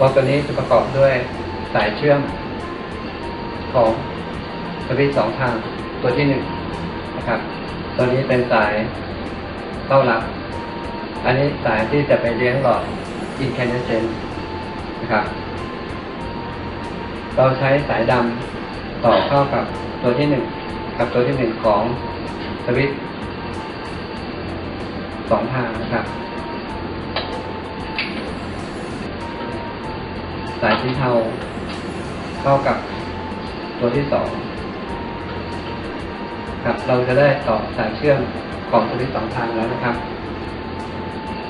วอลตัวนี้จะประกอบด้วยสายเชื่อมของสวิตช์สองทางตัวที่หนึ่งนะครับ ตัวนี้เป็นสายเข้ารับ อันนี้สายที่จะไปเลี้ยงหลอดอินแคนเซนนะครับ เราใช้สายดำต่อเข้ากับตัวที่หนึ่งกับตัวที่หนึ่งของสวิตช์สองทางนะครับ สายสีเทาเข้ากับตัวที่สองครับเราจะได้ต่อสายเชื่อมของสวิตช์สองทางแล้วนะครับ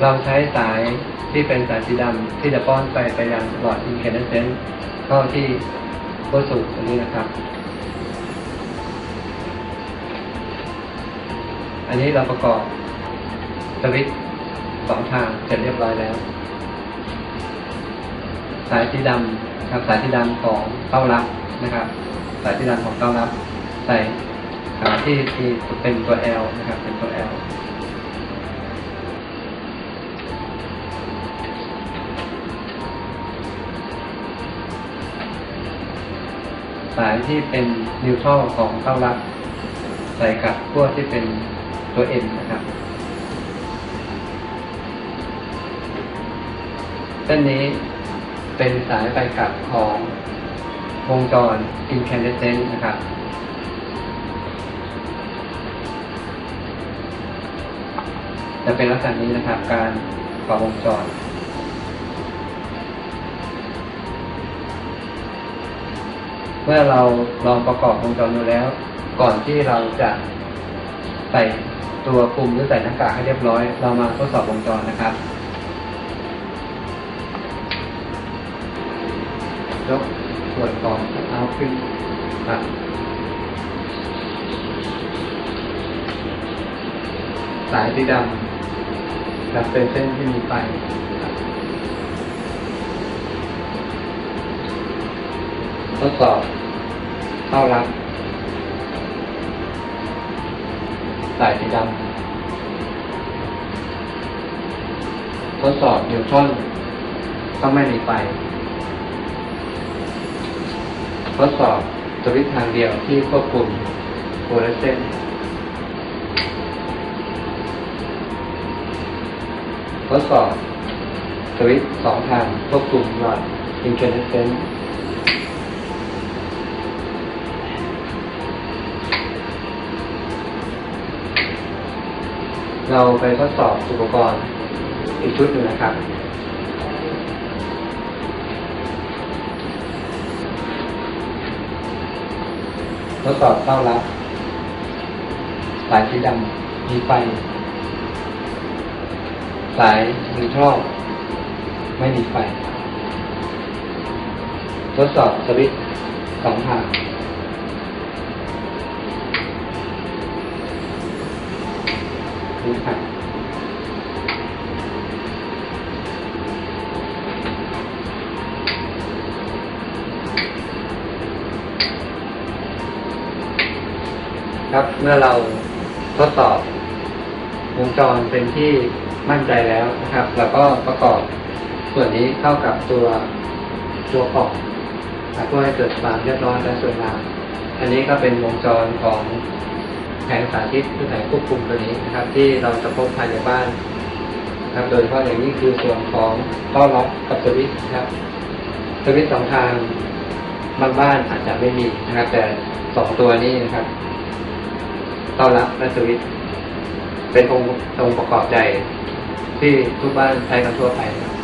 เราใช้สายที่เป็นสายสีดำที่จะป้อนไปไปยังหลอดอินเคเดนเซนเข้าที่ตัวสูบตรงนี้นะครับ อันนี้เราประกอบสวิตช์สองทางเสร็จเรียบร้อยแล้ว สายสีดำครับสายสีดำของเต้ารับนะครับ สายสีดำของเต้ารับ ใส่ขาที่ที่เป็นตัว L นะครับ เป็นตัว L สายที่เป็นนิวทรัลของเต้ารับ ใส่กับพวที่เป็นตัว N นะครับเส้นนี้ เป็นสายไปกลับของวงจร incandescent นะครับจะเป็นลักษณะนี้นะครับ การต่อวงจร เมื่อเราลองประกอบวงจรดูแล้ว ก่อนที่เราจะใส่ตัวคุมหรือใส่หน้ากากให้เรียบร้อย เรามาทดสอบวงจรนะครับ ยกส่วนของเอาขึ้นครับสายสีดำกับเป็นเส้นที่มีไฟทดสอบเข้ารับสายสีดำทดสอบนิวทรอนต้องไม่มีไฟ ทดสอบสวิตช์ทางเดียวที่ควบคุมโฟลเรสเซนต์ทดสอบสวิตช์สองทางควบคุมหลอดอินเคเนเซนต์เราไปทดสอบอุปกรณ์อีกชุดหนึ่งนะครับ ทดสอบเข้ารับสายสีดำมีไฟ สายนิทรอลไม่มีไฟ ทดสอบสวิตช์สองทางนี่ครั ครับ เมื่อเราทดสอบวงจรเป็นที่มั่นใจแล้วนะครับแล้วก็ประกอบส่วนนี้เข้ากับตัวตัวกล่องนะเพื่อให้เกิดความเรียบร้อยและสวยงาม อันนี้ก็เป็นวงจรของแผงสาธิตหรือแผงควบคุมตัวนี้นะครับ ที่เราจะพบภายในบ้านนะครับ โดยเฉพาะอย่างนี้คือส่วนของต้อนรับกับสวิตช์นะครับสวิตช์สองทางบางบ้านอาจจะไม่มีนะครับ แต่สองตัวนี้นะครับ ต้อนรับและสวิตเป็นองค์องค์ประกอบใหญ่ที่ทุกบ้านใช้กันทั่วไปนะ